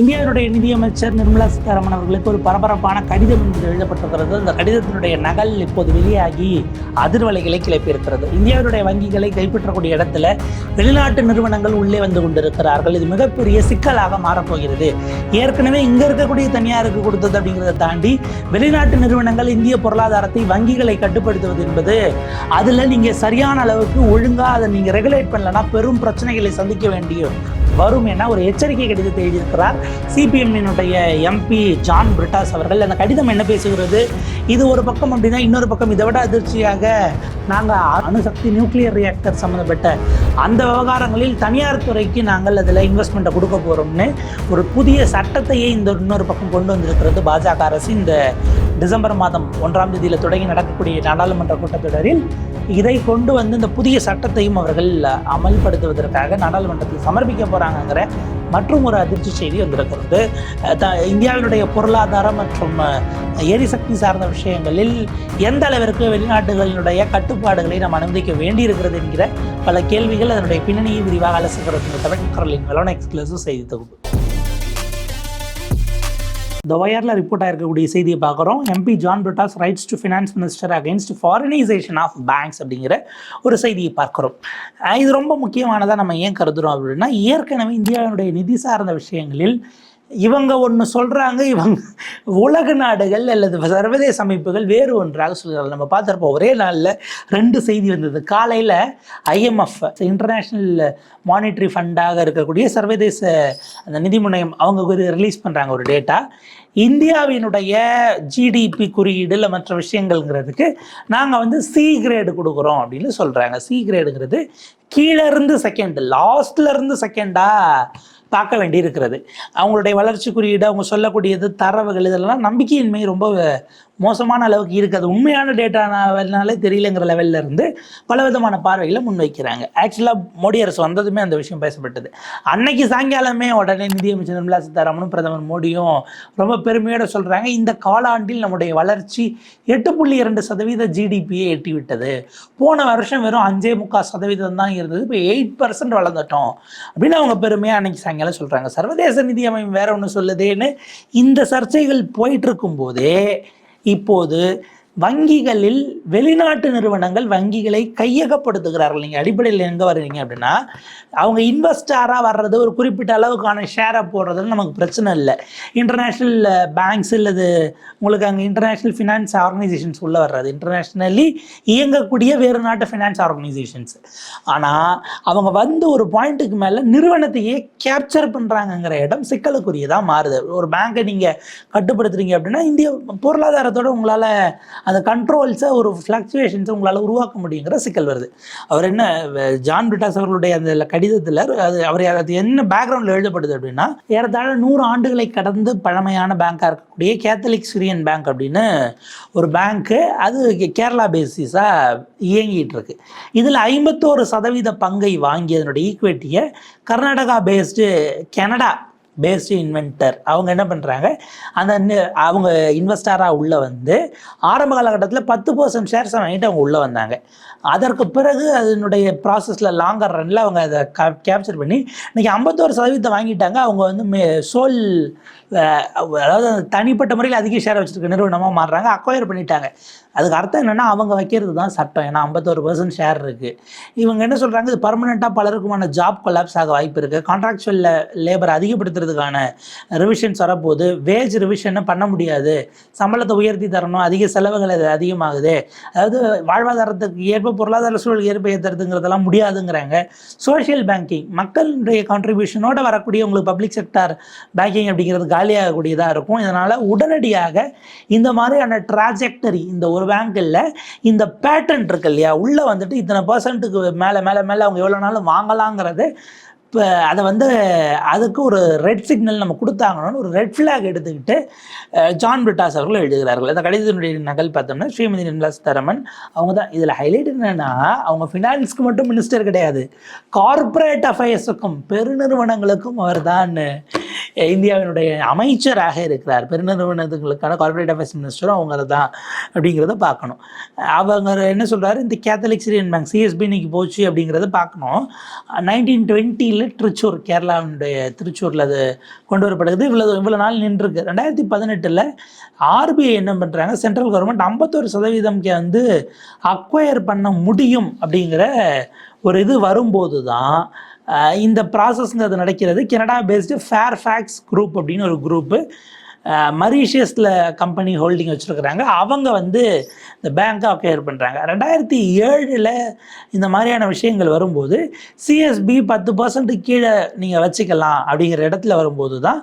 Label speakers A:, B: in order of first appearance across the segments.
A: இந்தியாவினுடைய நிதியமைச்சர் நிர்மலா சீதாராமன் அவர்களுக்கு ஒரு பரபரப்பான கடிதம் ஒன்று எழுதப்பட்டிருக்கிறது. அந்த கடிதத்தினுடைய நகல் இப்போது வெளியாகி அதிர்வலைகளை கிளப்பியிருக்கிறது. இந்தியாவினுடைய வங்கிகளை கைப்பற்றக்கூடிய இடத்துல வெளிநாட்டு நிறுவனங்கள் உள்ளே வந்து கொண்டிருக்கிறார்கள். இது மிகப்பெரிய சிக்கலாக மாறப்போகிறது. ஏற்கனவே இங்க இருக்கக்கூடிய தனியாருக்கு கொடுத்தது அப்படிங்கிறத தாண்டி வெளிநாட்டு நிறுவனங்கள் இந்திய பொருளாதாரத்தை வங்கிகளை கட்டுப்படுத்துவது என்பது அதுல நீங்க சரியான அளவுக்கு ஒழுங்கா அதை நீங்க ரெகுலேட் பண்ணலன்னா பெரும் பிரச்சனைகளை சந்திக்க வேண்டிய வரும் என ஒரு எச்சரிக்கை கடிதத்தை எழுதியிருக்கிறார். சிபிஎம்மினுடைய எம்பி ஜான் பிரிட்டாஸ் அவர்கள். அந்த கடிதம் என்ன பேசுகிறது? இது ஒரு பக்கம் அப்படின்னா இன்னொரு பக்கம் இதை விட அதிர்ச்சியாக நாங்கள் அணுசக்தி நியூக்ளியர் ரியாக்டர் சம்மந்தப்பட்ட அந்த விவகாரங்களில் தனியார் துறைக்கு நாங்கள் அதில் இன்வெஸ்ட்மெண்ட்டை கொடுக்க போகிறோம்னு ஒரு புதிய சட்டத்தையே இந்த இன்னொரு பக்கம் கொண்டு வந்திருக்கிறது. பாஜக அரசு இந்த டிசம்பர் மாதம் ஒன்றாம் தேதியில் தொடங்கி நடக்கக்கூடிய நாடாளுமன்ற கூட்டத்தொடரில் இதை கொண்டு வந்து இந்த புதிய சட்டத்தையும் அவர்கள் அமல்படுத்துவதற்காக நாடாளுமன்றத்தில் சமர்ப்பிக்க போகிறாங்கங்கிற மற்றும் ஒரு அதிர்ச்சி செய்தி வந்திருக்கிறது. த இந்தியாவினுடைய பொருளாதாரம் மற்றும் எரிசக்தி சார்ந்த விஷயங்களில் எந்த அளவிற்கு வெளிநாட்டுகளினுடைய கட்டுப்பாடுகளை நாம் அனுமதிக்க வேண்டியிருக்கிறது என்கிற பல கேள்விகள் அதனுடைய பின்னணியை விரிவாக அலசுகிறது தமிழ் குரலின் எக்ஸ்க்ளூசிவ் செய்தி தொகுப்பு. த ஒயரில் ரிப்போர்ட் ஆயிருக்கக்கூடிய செய்தியை பார்க்குறோம். MP John Brittas writes to finance minister against foreignisation of banks அப்படிங்கிற ஒரு செய்தியை பார்க்குறோம். இது ரொம்ப முக்கியமானதாக நம்ம ஏன் கருதுறோம் அப்படின்னா ஏற்கனவே இந்தியாவினுடைய நிதி சார்ந்த விஷயங்களில் இவங்க ஒன்று சொல்கிறாங்க இவங்க உலக நாடுகள் அல்லது சர்வதேச அமைப்புகள் வேறு ஒன்றாக சொல்கிறார்கள். நம்ம பார்த்துருப்போம் ஒரே நாளில் ரெண்டு செய்தி வந்தது. காலையில் ஐஎம்எஃப் இன்டர்நேஷ்னல் மானிட்டரி ஃபண்டாக இருக்கக்கூடிய சர்வதேச அந்த நிதி முனையம் அவங்க ஒரு ரிலீஸ் பண்ணுறாங்க ஒரு டேட்டா இந்தியாவினுடைய ஜிடிபி குறியீடு இல்லை மற்ற விஷயங்கள்ங்கிறதுக்கு நாங்கள் வந்து சி கிரேடு கொடுக்குறோம் அப்படின்னு சொல்கிறாங்க சி கிரேடுங்கிறது கீழே இருந்து செகண்ட் லாஸ்ட்லேருந்து செகண்டாக பார்க்க வேண்டி இருக்கிறது அவங்களுடைய வளர்ச்சி குறியீடு அவங்க சொல்லக்கூடியது தரவுகள் இதெல்லாம் நம்பிக்கையின்மை ரொம்ப மோசமான அளவுக்கு இருக்குது. உண்மையான டேட்டானாலே தெரியலங்கிற லெவலில் இருந்து பல விதமான பார்வைகளை முன்வைக்கிறாங்க. ஆக்சுவலாக மோடி அரசு வந்ததுமே அந்த விஷயம் பேசப்பட்டது. அன்னைக்கு சாயங்காலமே உடனே நிதியமைச்சர் நிர்மலா சீதாராமனும் பிரதமர் மோடியும் ரொம்ப பெருமையோட சொல்கிறாங்க இந்த காலாண்டில் நம்முடைய வளர்ச்சி எட்டு புள்ளி இரண்டு சதவீத ஜிடிபியை எட்டிவிட்டது. போன வருஷம் வெறும் அஞ்சே முக்கால் சதவீதம் தான் இருந்தது. இப்போ எயிட் பர்சன்ட் வளர்ந்துட்டோம். அப்படின்னு அவங்க பெருமையாக அன்னைக்கு சாயங்காலம் சொல்கிறாங்க சர்வதேச நிதி அமைப்பு வேற ஒன்று சொல்லுதேன்னு இந்த சர்ச்சைகள் போயிட்டு இருக்கும்போதே இப்போது வங்கிகளில் வெளிநாட்டு நிறுவனங்கள் வங்கிகளை கையகப்படுத்துகிறார்கள். நீங்கள் அடிப்படையில் எங்கே வர்றீங்க அப்படின்னா அவங்க இன்வெஸ்டாராக வர்றது ஒரு குறிப்பிட்ட அளவுக்கான ஷேரை போடுறதுன்னு நமக்கு பிரச்சனை இல்லை. இன்டர்நேஷ்னல் பேங்க்ஸ் இல்லது உங்களுக்கு அங்கே இன்டர்நேஷ்னல் ஃபினான்ஸ் ஆர்கனைசேஷன்ஸ் உள்ளே வர்றது. இன்டர்நேஷ்னலி இயங்கக்கூடிய வேறு நாட்டு ஃபினான்ஸ் ஆர்கனைசேஷன்ஸ் ஆனால் அவங்க வந்து ஒரு பாயிண்ட்டுக்கு மேலே நிறுவனத்தையே கேப்சர் பண்ணுறாங்கங்கிற இடம் சிக்கலுக்குரியதாக மாறுது. ஒரு பேங்க்கை நீங்கள் கட்டுப்படுத்துறீங்க அப்படின்னா இந்திய பொருளாதாரத்தோட உங்களால் அந்த கண்ட்ரோல்ஸை ஒரு ஃப்ளக்சுவேஷன்ஸை உங்களால் உருவாக்க முடியுங்கிற சிக்கல் வருது. அவர் என்ன ஜான் பிரிட்டாஸ் அவர்களுடைய அந்த கடிதத்தில் அது அவர் அது என்ன பேக்ரவுண்டில் எழுதப்படுது அப்படின்னா ஏறத்தாழ நூறு ஆண்டுகளை கடந்து பழமையான பேங்காக இருக்கக்கூடிய கேத்தலிக் சிரியன் பேங்க் அப்படின்னு ஒரு பேங்க்கு அது கேரளா பேசிஸாக இயங்கிட்டு இருக்கு இதில் ஐம்பத்தோரு சதவீத பங்கை வாங்கியதனுடைய ஈக்குவிட்டியை Karnataka based Canada based inventor அவங்க என்ன பண்ணுறாங்க அந்த அவங்க இன்வெஸ்டராக உள்ளே வந்து ஆரம்ப காலகட்டத்தில் பத்து பர்சன்ட் ஷேர்ஸை வாங்கிட்டு அவங்க உள்ளே வந்தாங்க. அதற்கு பிறகு அதனுடைய ப்ராசஸில் லாங்கர் ரனில் அவங்க அதை கேப்சர் பண்ணி இன்றைக்கி ஐம்பத்தோரு சதவீதத்தை வாங்கிட்டாங்க. அவங்க வந்து மே சோல் அதாவது தனிப்பட்ட முறையில் அதிக ஷேர் வச்சுருக்க நிறுவனமாக மாறுறாங்க அக்வயர் பண்ணிட்டாங்க. அதுக்கு அர்த்தம் என்னென்னா அவங்க வைக்கிறது தான் சட்டம். ஏன்னா ஐம்பத்தோரு பர்சன்ட் ஷேர் இருக்குது இவங்க என்ன சொல்கிறாங்க இது பர்மனெண்ட்டாக பலருக்குமான ஜாப் கொலாப்ஸ் ஆக வாய்ப்பு இருக்குது கான்ட்ராக்சுவலில் லேபர் அதிகப்படுத்துறதுக்கான ரிவிஷன்ஸ் வரப்போகுது. வேஜ் ரிவிஷனை பண்ண முடியாது. சம்பளத்தை உயர்த்தி தரணும். அதிக செலவுகள் அது அதிகமாகுது. அதாவது வாழ்வாதாரத்துக்கு ஏற்ப பொருளாதார சூழல் ஏற்படுத்துறதுங்கிறதெல்லாம் முடியாதுங்கிறாங்க. சோஷியல் பேங்கிங் மக்களுடைய கான்ட்ரிபியூஷனோட வரக்கூடிய உங்களுக்கு பப்ளிக் செக்டார் பேங்கிங் அப்படிங்கிறது காலியாகக்கூடியதாக இருக்கும். இதனால் உடனடியாக இந்த மாதிரியான ட்ராஜெக்டரி இந்த ஒரு பேங்க்கில் இந்த பேட்டர்ன் இருக்கு இல்லையா? உள்ளே வந்துட்டு இத்தனை பர்சன்ட்டுக்கு மேலே மேலே மேலே அவங்க எவ்வளோ நாளும் வாங்கலாங்கிறது இப்போ அதை வந்து அதுக்கு ஒரு ரெட் சிக்னல் நம்ம கொடுத்தாங்கன்னு ஒரு ரெட் ஃப்ளாக் எடுத்துக்கிட்டு ஜான் பிரிட்டாஸ் அவர்கள் எழுதுகிறார்கள். அந்த கடிதத்தினுடைய நகல் பார்த்தோம்னா ஸ்ரீமதி நிர்மலா சீதாராமன் அவங்க தான் இதில் ஹைலைட் என்னன்னா அவங்க ஃபினான்ஸ்க்கு மட்டும் மினிஸ்டர் கிடையாது. கார்ப்பரேட் அஃபேர்ஸுக்கும் பெருநிறுவனங்களுக்கும் அவர் தான் இந்தியாவினுடைய அமைச்சராக இருக்கிறார். பெருநிறுவனத்துகளுக்கான கார்பரேட் அஃபேர்ஸ் மினிஸ்டரும் அவங்க தான் அப்படிங்கிறத பார்க்கணும். அவங்க என்ன சொல்கிறாரு இந்த கேத்தலிக் சிரியன் பேங்க் சிஎஸ்பி இன்னைக்கு போச்சு அப்படிங்கிறத பார்க்கணும். நைன்டீன் டுவெண்ட்டியில் திருச்சூர் கேரளாவினுடைய திருச்சூரில் அது கொண்டு வரப்படுகிறது இவ்வளோ இவ்வளோ நாள் நின்றுருக்கு. ரெண்டாயிரத்தி பதினெட்டில் ஆர்பிஐ என்ன பண்ணுறாங்க சென்ட்ரல் கவர்மெண்ட் ஐம்பத்தோரு சதவீதம்க்கு வந்து அக்வயர் பண்ண முடியும் அப்படிங்கிற ஒரு இது வரும்போது தான் இந்த ப்ராசஸ்ங்கிறது நடக்கிறது. Canada based Fairfax group அப்படின்னு ஒரு குரூப்பு மரீஷியஸில் கம்பெனி ஹோல்டிங் வச்சுருக்குறாங்க. அவங்க வந்து இந்த பேங்க்கை அக்வயர் பண்ணுறாங்க ரெண்டாயிரத்தி ஏழில் இந்த மாதிரியான விஷயங்கள் வரும்போது சிஎஸ்பி பத்து பர்சன்ட்டு கீழே நீங்கள் வச்சுக்கலாம் அப்படிங்கிற இடத்துல வரும்போது தான்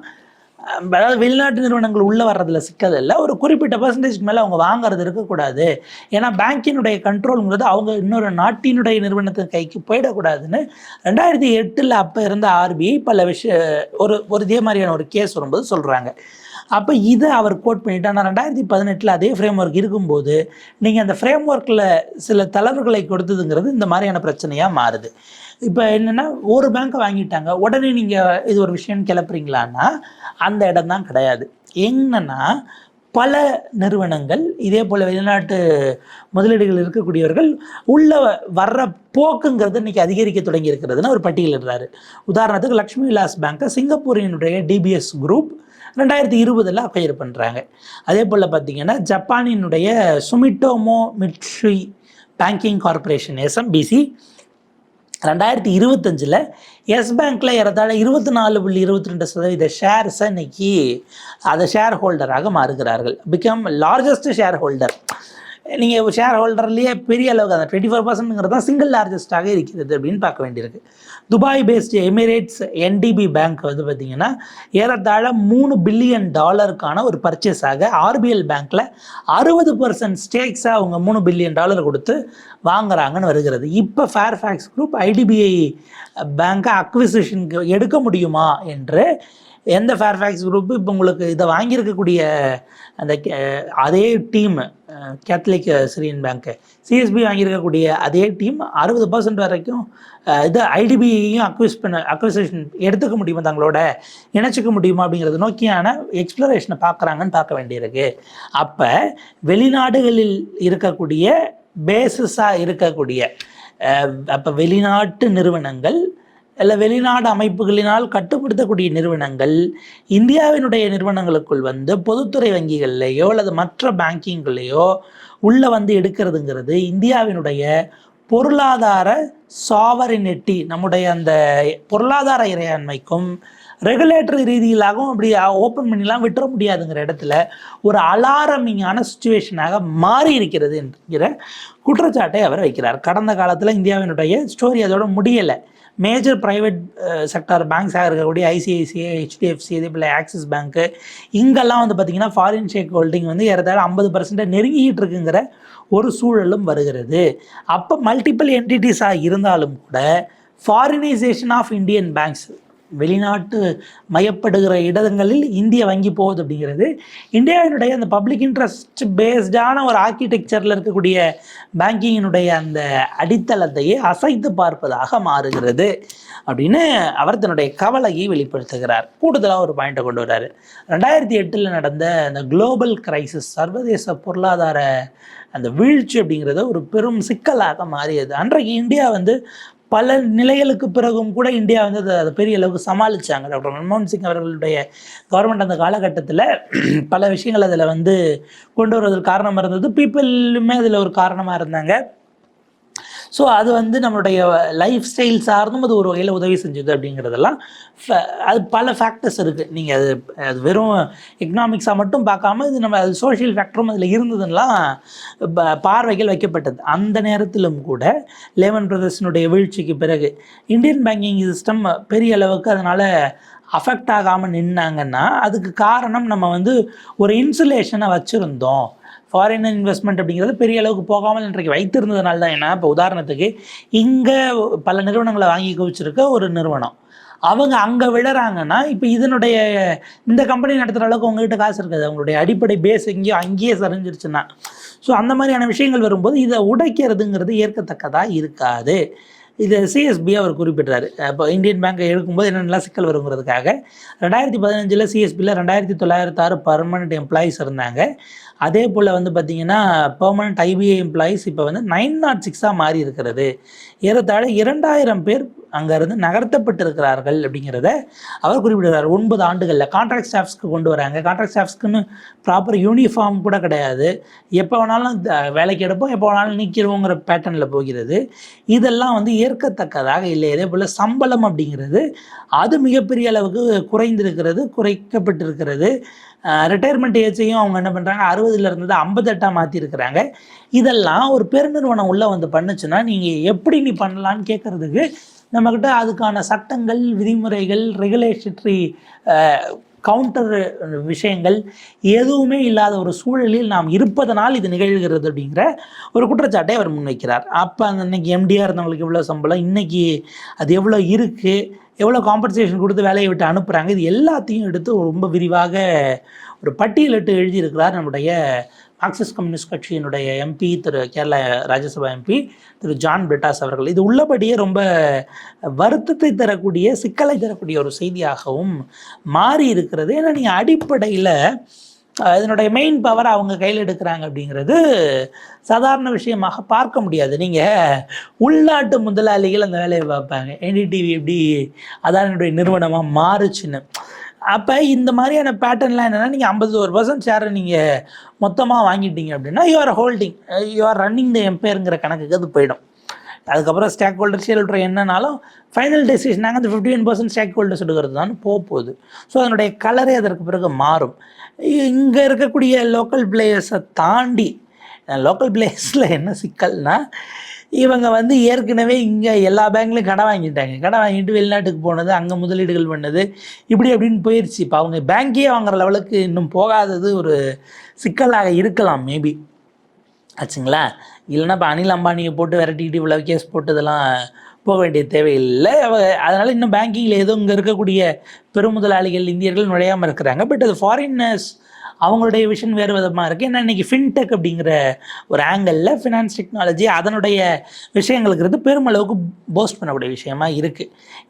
A: அதாவது வெளிநாட்டு நிறுவனங்கள் உள்ளே வர்றதுல சிக்கல் இல்லை. ஒரு குறிப்பிட்ட பர்சன்டேஜ்க்கு மேலே அவங்க வாங்குறது இருக்கக்கூடாது. ஏன்னா பேங்கினுடைய கண்ட்ரோலுங்கிறது அவங்க இன்னொரு நாட்டினுடைய நிறுவனத்தின் கைக்கு போயிடக்கூடாதுன்னு ரெண்டாயிரத்தி எட்டில் அப்போ இருந்த ஆர்பிஐ பல விஷய ஒரு ஒரு இதே மாதிரியான ஒரு கேஸ் வரும்போது சொல்கிறாங்க அப்போ இதை அவர் கோட் பண்ணிட்டு ஆனால் ரெண்டாயிரத்தி பதினெட்டில் அதே ஃப்ரேம் ஒர்க் இருக்கும்போது நீங்கள் அந்த ஃப்ரேம் ஒர்க்கில் சில தளர்வுகளை கொடுத்ததுங்கிறது இந்த மாதிரியான பிரச்சனையாக மாறுது. இப்போ என்னென்னா ஒரு பேங்க்கை வாங்கிட்டாங்க. உடனே நீங்கள் இது ஒரு விஷயம் கிளப்புறீங்களான்னா அந்த இடம் தான் கிடையாது. என்னன்னா பல நிறுவனங்கள் இதே போல் வெளிநாட்டு முதலீடுகள் இருக்கக்கூடியவர்கள் உள்ள வர்ற போக்குங்கிறது இன்னைக்கு அதிகரிக்க தொடங்கி இருக்கிறதுன்னு ஒரு பட்டியலிடுறாரு உதாரணத்துக்கு லக்ஷ்மி விலாஸ் பேங்க்கை சிங்கப்பூரினுடைய டிபிஎஸ் குரூப் ரெண்டாயிரத்தி இருபதில் அக்வயர் பண்ணுறாங்க அதே போல் பார்த்தீங்கன்னா ஜப்பானினுடைய Sumitomo Mitsui banking corporation SMBC ரெண்டாயிரத்தி இருபத்தஞ்சில் எஸ் பேங்க்கில் ஏறத்தாழ இருபத்தி நாலு புள்ளி இருபத்தி ரெண்டு சதவீத ஷேர்ஸை இன்னைக்கு அதை ஷேர் ஹோல்டராக மாறுகிறார்கள். பிகம் லார்ஜஸ்ட் ஷேர் ஹோல்டர் நீங்கள் ஷேர் ஹோல்டர்லேயே பெரிய அளவுக்கு அந்த டுவெண்ட்டி ஃபோர் பர்சன்ட்ங்கிறது தான் சிங்கிள் லார்ஜஸ்ட்டாக இருக்கிறது அப்படின்னு பார்க்க வேண்டியிருக்கு. துபாய் பேஸ்டு எமிரேட்ஸ் என்டிபி பேங்க் வந்து பார்த்திங்கன்னா ஏறத்தாழ மூணு பில்லியன் டாலருக்கான ஒரு பர்ச்சேஸாக ஆர்பிஎல் பேங்க்கில் அறுபது பர்சன்ட் ஸ்டேக்ஸாக அவங்க மூணு பில்லியன் டாலர் கொடுத்து வாங்குறாங்கன்னு வருகிறது. இப்போ ஃபேர்ஃபேக்ஸ் குரூப் ஐடிபிஐ பேங்க்கை அக்விசிஷனுக்கு எடுக்க முடியுமா என்று எந்த ஃபேர்ஃபேக்ஸ் குரூப்பு இப்போ உங்களுக்கு இதை வாங்கியிருக்கக்கூடிய அந்த கே- அதே டீம் கேத்தலிக் சிரியன் பேங்க்கு சிஎஸ்பி வாங்கியிருக்கக்கூடிய அதே டீம் அறுபது பர்சன்ட் வரைக்கும் இது ஐடிபியையும் அக்விஸ் பண்ண அக்விசேஷன் எடுத்துக்க முடியுமா தங்களோட இணைச்சிக்க முடியுமா அப்படிங்கிறது நோக்கியான எக்ஸ்ப்ளரேஷனை பார்க்குறாங்கன்னு பார்க்க வேண்டியிருக்கு. அப்போ வெளிநாடுகளில் இருக்கக்கூடிய பேசிஸாக இருக்கக்கூடிய அப்போ வெளிநாட்டு நிறுவனங்கள் இல்லை வெளிநாடு அமைப்புகளினால் கட்டுப்படுத்தக்கூடிய நிறுவனங்கள் இந்தியாவினுடைய நிறுவனங்களுக்குள் வந்து பொதுத்துறை வங்கிகள்லேயோ அல்லது மற்ற பேங்கிங்லேயோ உள்ளே வந்து எடுக்கிறதுங்கிறது இந்தியாவினுடைய பொருளாதார சாவரினிட்டி நம்முடைய அந்த பொருளாதார இறையாண்மைக்கும் ரெகுலேட்டரி ரீதியிலாகவும் அப்படி ஓப்பன் பண்ணிலாம் விட்டுற முடியாதுங்கிற இடத்துல ஒரு அலாரமிங்கான சுச்சுவேஷனாக மாறி இருக்கிறது என்கிற குற்றச்சாட்டை அவர் வைக்கிறார். கடந்த காலத்தில் இந்தியாவினுடைய ஸ்டோரி அதோட முடியலை. மேஜர் ப்ரைவேட் செக்டார் பேங்க்ஸாக இருக்கக்கூடிய ஐசிஐசிஐ ஹெச்டிஎஃப்சி இதே போல் ஆக்சிஸ் பேங்க்கு இங்கெல்லாம் வந்து பார்த்திங்கன்னா ஃபாரின் ஷேக் ஹோல்டிங் வந்து ஏறத்தாழ ஐம்பது பர்சன்ட்டை நெருங்கிட்டு இருக்குங்கிற ஒரு சூழலும் வருகிறது. அப்போ மல்டிபிள் என்டிட்டிஸாக இருந்தாலும் கூட ஃபாரினைசேஷன் ஆஃப் இந்தியன் பேங்க்ஸ் வெளிநாட்டு மயப்படுகிற இடங்களில் இந்திய வங்கி போகுது அப்படிங்கிறது. இந்தியாவினுடைய அந்த பப்ளிக் இன்ட்ரெஸ்ட் பேஸ்டான ஒரு ஆர்கிடெக்சரில் இருக்கக்கூடிய பேங்கிங்கினுடைய அந்த அடித்தளத்தையே அசைத்து பார்ப்பதாக மாறுகிறது அப்படின்னு அவர் தன்னுடைய கவலையை வெளிப்படுத்துகிறார். கூடுதலாக ஒரு பாயிண்ட்டை கொண்டு வர்றாரு. ரெண்டாயிரத்தி எட்டில் நடந்த அந்த குளோபல் கிரைசிஸ் சர்வதேச பொருளாதார அந்த வீழ்ச்சி அப்படிங்கிறது ஒரு பெரும் சிக்கலாக மாறியது. அன்றைக்கு இந்தியா வந்து பல நிலைகளுக்கு பிறகும் கூட இந்தியா வந்து அதை அதை பெரிய அளவுக்கு சமாளிச்சாங்க. டாக்டர் மன்மோகன் சிங் அவர்களுடைய கவர்மெண்ட் அந்த காலகட்டத்தில் பல விஷயங்கள் அதில் வந்து கொண்டு வருவதற்கு காரணமாக இருந்தது. பீப்புளுமே அதில் ஒரு காரணமாக இருந்தாங்க. ஸோ அது வந்து நம்மளுடைய லைஃப் ஸ்டைல் சார்ந்தும் அது ஒரு வகையில் உதவி செஞ்சது அப்படிங்கிறதெல்லாம் அது பல ஃபேக்டர்ஸ் இருக்குது நீங்கள் அது அது வெறும் எக்கனாமிக்ஸாக மட்டும் பார்க்காம இது நம்ம அது சோஷியல் ஃபேக்டரும் அதில் இருந்ததுலாம் ப- பார்வைகள் வைக்கப்பட்டது. அந்த நேரத்திலும் கூட லேமன் பிரதர்ஸினுடைய வீழ்ச்சிக்கு பிறகு இந்தியன் பேங்கிங் சிஸ்டம் பெரிய அளவுக்கு அதனால் அஃபெக்ட் ஆகாமல் நின்னாங்கன்னா அதுக்கு காரணம் நம்ம வந்து ஒரு இன்சுலேஷனை வச்சுருந்தோம். ஃபாரின் இன்வெஸ்ட்மெண்ட் அப்படிங்கிறது பெரிய அளவுக்கு போகாமல் இன்றைக்கு வைத்திருந்ததுனால தான் ஏன்னா இப்போ உதாரணத்துக்கு இங்கே பல நிறுவனங்களை வாங்கி குவிச்சிருக்க ஒரு நிறுவனம். அவங்க அங்கே விழுறாங்கன்னா இப்போ இதனுடைய இந்த கம்பெனி நடத்துகிற அளவுக்கு உங்ககிட்ட காசு இருக்காது. அவங்களுடைய அடிப்படை பேஸ் எங்கேயோ அங்கேயே சரிஞ்சிருச்சுன்னா. ஸோ அந்த மாதிரியான விஷயங்கள் வரும்போது இதை உடைக்கிறதுங்கிறது ஏற்கத்தக்கதாக இருக்காது. இது சிஎஸ்பி அவர் குறிப்பிட்டார் இப்போ இந்தியன் பேங்கை எடுக்கும்போது என்னென்னலாம் சிக்கல் வருங்கிறதுக்காக ரெண்டாயிரத்தி பதினஞ்சில் சிஎஸ்பியில் ரெண்டாயிரத்தி தொள்ளாயிரத்தி ஆறு பர்மனெண்ட் எம்ப்ளாயீஸ் இருந்தாங்க. அதே போல் வந்து பார்த்திங்கன்னா பெர்மனண்ட் ஐபிஐ எம்ப்ளாயீஸ் இப்போ வந்து நைன் நாட் சிக்ஸாக மாறி இருக்கிறது. ஏறத்தாழ இரண்டாயிரம் பேர் அங்கேருந்து நகர்த்தப்பட்டிருக்கிறார்கள் அப்படிங்கிறத அவர் குறிப்பிடுகிறார் ஒன்பது ஆண்டுகளில் கான்ட்ராக்ட் ஸ்டாஃப்ஸ்க்கு கொண்டு வராங்க. கான்ட்ராக்ட் ஸ்டாஃப்ஸ்க்குன்னு ப்ராப்பர் யூனிஃபார்ம் கூட கிடையாது. எப்போ வேணாலும் த- வேலைக்கு எடுப்போம். எப்போ வேணாலும் நீக்கிடுவோங்கிற பேட்டர்னில் போகிறது. இதெல்லாம் வந்து ஏற்கத்தக்கதாக இல்லை. இதே போல் சம்பளம் அப்படிங்கிறது அது மிகப்பெரிய அளவுக்கு குறைந்திருக்கிறது குறைக்கப்பட்டிருக்கிறது. ரிட்டையர்மெண்ட் ஏஜையும் அவங்க என்ன பண்ணுறாங்க அறுபதுல இருந்தது ஐம்பத்தெட்டாக மாற்றிருக்கிறாங்க இதெல்லாம் ஒரு பெருநிறுவனம் உள்ளே வந்து பண்ணுச்சுன்னா நீங்கள் எப்படி நீ பண்ணலான்னு கேட்குறதுக்கு நம்மக்கிட்ட அதுக்கான சட்டங்கள் விதிமுறைகள் ரெகுலேஷட்டரி கவுண்டர் விஷயங்கள் எதுவுமே இல்லாத ஒரு சூழலில் நாம் இருப்பதனால் இது நிகழ்கிறது அப்படிங்கிற ஒரு குற்றச்சாட்டை அவர் முன்வைக்கிறார். அப்போ அந்த இன்னைக்கு எம்டிஆர் இருந்தவங்களுக்கு எவ்வளோ சம்பளம் இன்னைக்கு அது எவ்வளோ இருக்குது எவ்வளோ காம்பன்சேஷன் கொடுத்து வேலையை விட்டு அனுப்புகிறாங்க இது எல்லாத்தையும் எடுத்து ரொம்ப விரிவாக ஒரு பட்டியலிட்டு எழுதியிருக்கிறார் நம்முடைய மார்க்சிஸ்ட் கம்யூனிஸ்ட் கட்சியினுடைய எம்பி திரு கேரளா ராஜ்யசபா எம்பி திரு ஜான் பிரிட்டாஸ் அவர்கள். இது உள்ளபடியே ரொம்ப வருத்தத்தை தரக்கூடிய சிக்கலை தரக்கூடிய ஒரு செய்தியாகவும் மாறி இருக்கிறது. ஏன்னா நீங்கள் அடிப்படையில் இதனுடைய மெயின் பவர் அவங்க கையில் எடுக்கிறாங்க அப்படிங்கிறது சாதாரண விஷயமாக பார்க்க முடியாது. நீங்கள் உள்நாட்டு முதலாளிகள் அந்த வேலையை பார்ப்பாங்க. என்டிடிவி எப்படி அதானுடைய நிறுவனமாக மாறுச்சுன்னு. அப்போ இந்த மாதிரியான பேட்டர்ன்லாம் என்னென்னா நீங்கள் ஐம்பது ஒரு பர்சன்ட் ஷேரை நீங்கள் மொத்தமாக வாங்கிட்டீங்க அப்படின்னா you're holding you're running the எம்பையருங்கிற கணக்குக்கு அது போயிடும். அதுக்கப்புறம் ஸ்டேக் ஹோல்டர் ஷேர் ஹோல்டர் என்னன்னாலும் ஃபைனல் டெசிஷன் நாங்கள் அந்த fifty one percent stakeholders எடுக்கிறது தான் போக போகுது ஸோ அதனுடைய கலரே அதற்கு பிறகு மாறும். இங்கே இருக்கக்கூடிய லோக்கல் பிளேயர்ஸை தாண்டி லோக்கல் பிளேயர்ஸில் என்ன சிக்கல்னால் இவங்க வந்து ஏற்கனவே இங்கே எல்லா பேங்க்லையும் கடன் வாங்கிட்டாங்க. கடன் வாங்கிட்டு வெளிநாட்டுக்கு போனது அங்கே முதலீடுகள் பண்ணது இப்படி அப்படின்னு போயிடுச்சு இப்போ அவங்க பேங்க்கே வாங்குற லெவலுக்கு இன்னும் போகாதது ஒரு சிக்கலாக இருக்கலாம் மேபி ஆச்சுங்களா? இல்லைன்னா இப்போ அனில் அம்பானியை போட்டு விரட்டிக்கிட்டு இவ்வளோ கேஸ் போட்டதெல்லாம் போக வேண்டிய தேவையில்லை. அவ- இன்னும் பேங்கிங்கில் ஏதோ இங்கே இருக்கக்கூடிய பெருமுதலாளிகள் இந்தியர்கள் நுழையாமல் இருக்கிறாங்க. பட் அது ஃபாரினர்ஸ் அவங்களுடைய விஷன் வேறு விதமாக இருக்குது ஏன்னா இன்றைக்கி ஃபின்டெக் அப்படிங்கிற ஒரு ஆங்கிளில் ஃபினான்ஸ் டெக்னாலஜி அதனுடைய விஷயங்களுங்கிறது பெருமளவுக்கு போஸ்ட் பண்ணக்கூடிய விஷயமா இருக்குது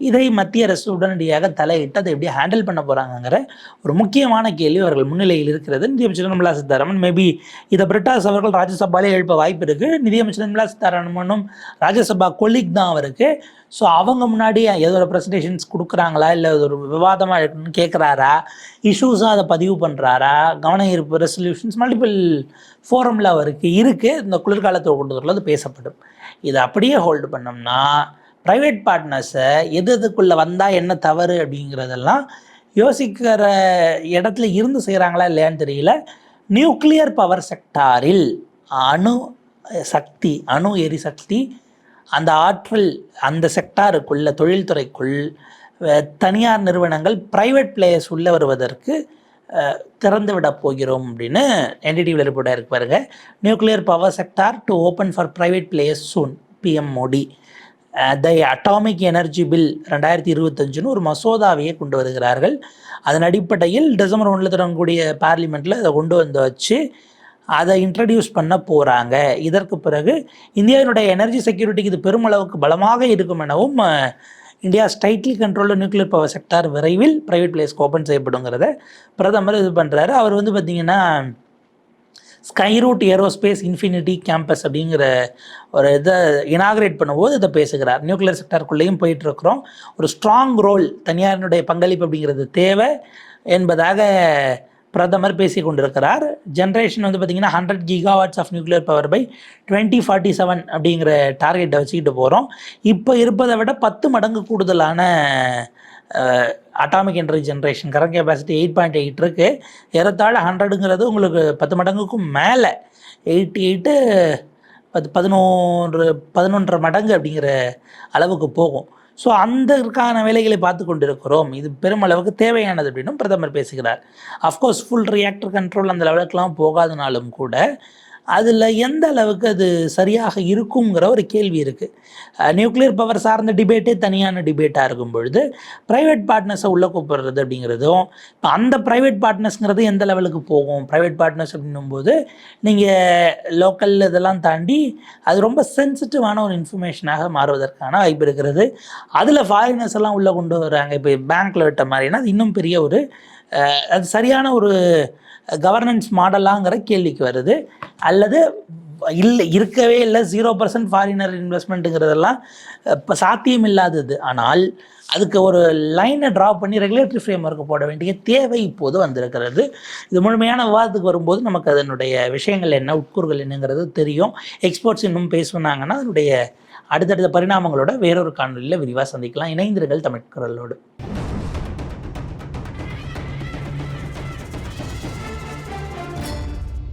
A: இதை மத்திய அரசு உடனடியாக தலையிட்டு அதை எப்படி ஹேண்டில் பண்ண போகிறாங்கங்கிற ஒரு முக்கியமான கேள்வி அவர்கள் முன்னிலையில் இருக்கிறது. நிதியமைச்சர் நிர்மலா சீதாராமன் மேபி இதை பிரிட்டாஸ் அவர்கள் ராஜ்யசபாலே எழுப்ப வாய்ப்பு இருக்குது நிதியமைச்சர் நிர்மலா சீதாராமனும் ராஜ்யசபா கொலிக் தான் அவருக்கு. ஸோ அவங்க முன்னாடி ஏதோ ஒரு ப்ரெசன்டேஷன்ஸ் கொடுக்குறாங்களா? இல்லை ஒரு விவாதமாக இருக்குன்னு கேட்குறாரா இஷ்யூஸாக அதை பதிவு பண்ணுறாரா கவன ஈர்ப்பு ரெசல்யூஷன்ஸ் மல்டிபிள் ஃபோரமில் அவருக்கு இருக்குது இந்த குளிர்காலத்தை கொண்டு வரல அது பேசப்படும். இதை அப்படியே ஹோல்டு பண்ணோம்னா ப்ரைவேட் பார்ட்னர்ஸை எது எதுக்குள்ளே வந்தால் என்ன தவறு அப்படிங்கிறதெல்லாம் யோசிக்கிற இடத்துல இருந்து செய்கிறாங்களா இல்லையான்னு தெரியல. நியூக்ளியர் பவர் செக்டாரில் அணு சக்தி அணு எரிசக்தி அந்த ஆற்றல் அந்த செக்டாருக்குள்ள தொழில்துறைக்குள் தனியார் நிறுவனங்கள் பிரைவேட் பிளேயர்ஸ் உள்ளே வருவதற்கு திறந்து விட போகிறோம் அப்படின்னு என்டிடிவில் ரிப்போர்ட்டாக இருக்கு பாருங்க. Nuclear power sector to open for private players soon PM Modi the atomic energy bill ரெண்டாயிரத்தி இருபத்தஞ்சுன்னு ஒரு மசோதாவையே கொண்டு வருகிறார்கள். அதன் அடிப்படையில் டிசம்பர் ஒன்றில் தொடங்கக்கூடிய பார்லிமெண்ட்டில் அதை கொண்டு வந்து வச்சு அதை இன்ட்ரடியூஸ் பண்ண போகிறாங்க இதற்கு பிறகு இந்தியாவினுடைய எனர்ஜி செக்யூரிட்டிக்கு இது பெருமளவுக்கு பலமாக இருக்கும் எனவும் இந்தியா ஸ்டைட்லி கண்ட்ரோலில் நியூக்ளியர் பவர் செக்டார் விரைவில் ப்ரைவேட் பிளேஸ்க்கு ஓப்பன் செய்யப்படுங்கிறத பிரதமர் இது பண்ணுறாரு அவர் வந்து பார்த்திங்கன்னா ஸ்கைரூட் ஏரோஸ்பேஸ் இன்ஃபினிட்டி கேம்பஸ் அப்படிங்கிற ஒரு இதை இனாகிரேட் பண்ணும்போது இதை பேசுகிறார். நியூக்ளியர் செக்டருக்குள்ளேயும் போயிட்டுருக்குறோம். ஒரு ஸ்ட்ராங் ரோல் தனியாரினுடைய பங்களிப்பு அப்படிங்கிறது தேவை என்பதாக பிரதமர் பேசி கொண்டிருக்கிறார் ஜென்ரேஷன் வந்து பார்த்திங்கன்னா hundred gigawatts of nuclear power by twenty forty seven அப்படிங்கிற டார்கெட்டை வச்சுக்கிட்டு போகிறோம் இப்போ இருப்பதை விட பத்து மடங்கு கூடுதலான atomic energy generation current capacity eight point eight இருக்குது ஏறத்தாழ ஹண்ட்ரடுங்கிறது உங்களுக்கு பத்து மடங்குக்கும் மேலே. எயிட்டி எயிட்டு பத்து பதினோரு பதினொன்றரை மடங்கு அப்படிங்கிற அளவுக்கு போகும். ஸோ அந்தற்கான வேலைகளை பார்த்து கொண்டிருக்கிறோம். இது பெருமளவுக்கு தேவையானது அப்படின்னும் பிரதமர் பேசுகிறார். அஃப்கோர்ஸ் ஃபுல் ரியாக்டர் கண்ட்ரோல் அந்த லெவலுக்குலாம் போகாதனாலும் கூட அதில் எந்த அளவுக்கு அது சரியாக இருக்குங்கிற ஒரு கேள்வி இருக்குது நியூக்ளியர் பவர் சார்ந்த டிபேட்டே தனியான டிபேட்டாக இருக்கும் பொழுது ப்ரைவேட் பார்ட்னர்ஸை உள்ளே கூப்பிடுறது அப்படிங்கிறதும் இப்போ அந்த ப்ரைவேட் பார்ட்னர்ஸுங்கிறது எந்த லெவலுக்கு போகும்? ப்ரைவேட் பார்ட்னர்ஸ் அப்படின்னும்போது நீங்கள் லோக்கல் இதெல்லாம் தாண்டி அது ரொம்ப சென்சிட்டிவான ஒரு இன்ஃபர்மேஷனாக மாறுவதற்கான வாய்ப்பு இருக்கிறது. அதில் ஃபாரினர்ஸ் எல்லாம் உள்ளே கொண்டு வராங்க. இப்போ பேங்க்கில் விட்ட மாதிரினா அது இன்னும் பெரிய ஒரு அது சரியான ஒரு கவர்னன்ஸ் மாடலாங்கிற கேள்விக்கு வருது. அல்லது இல்லை இருக்கவே இல்லை ஜீரோ பர்சன்ட் ஃபாரினர் இன்வெஸ்ட்மெண்ட்டுங்கிறதெல்லாம் இப்போ சாத்தியம் இல்லாதது ஆனால் அதுக்கு ஒரு லைனை ட்ரா பண்ணி ரெகுலேட்டரி ஃப்ரேம் ஒர்க்கு போட வேண்டிய தேவை இப்போது வந்திருக்கிறது. இது முழுமையான விவாதத்துக்கு வரும்போது நமக்கு அதனுடைய விஷயங்கள் என்ன உட்கூறுகள் என்னங்கிறது தெரியும். எக்ஸ்போர்ட்ஸ் இன்னும் பேசுனாங்கன்னா அதனுடைய அடுத்தடுத்த பரிணாமங்களோட வேறொரு காணொலியில் விரிவாக சந்திக்கலாம். இணைந்திருங்கள் தமிழ்குரலோடு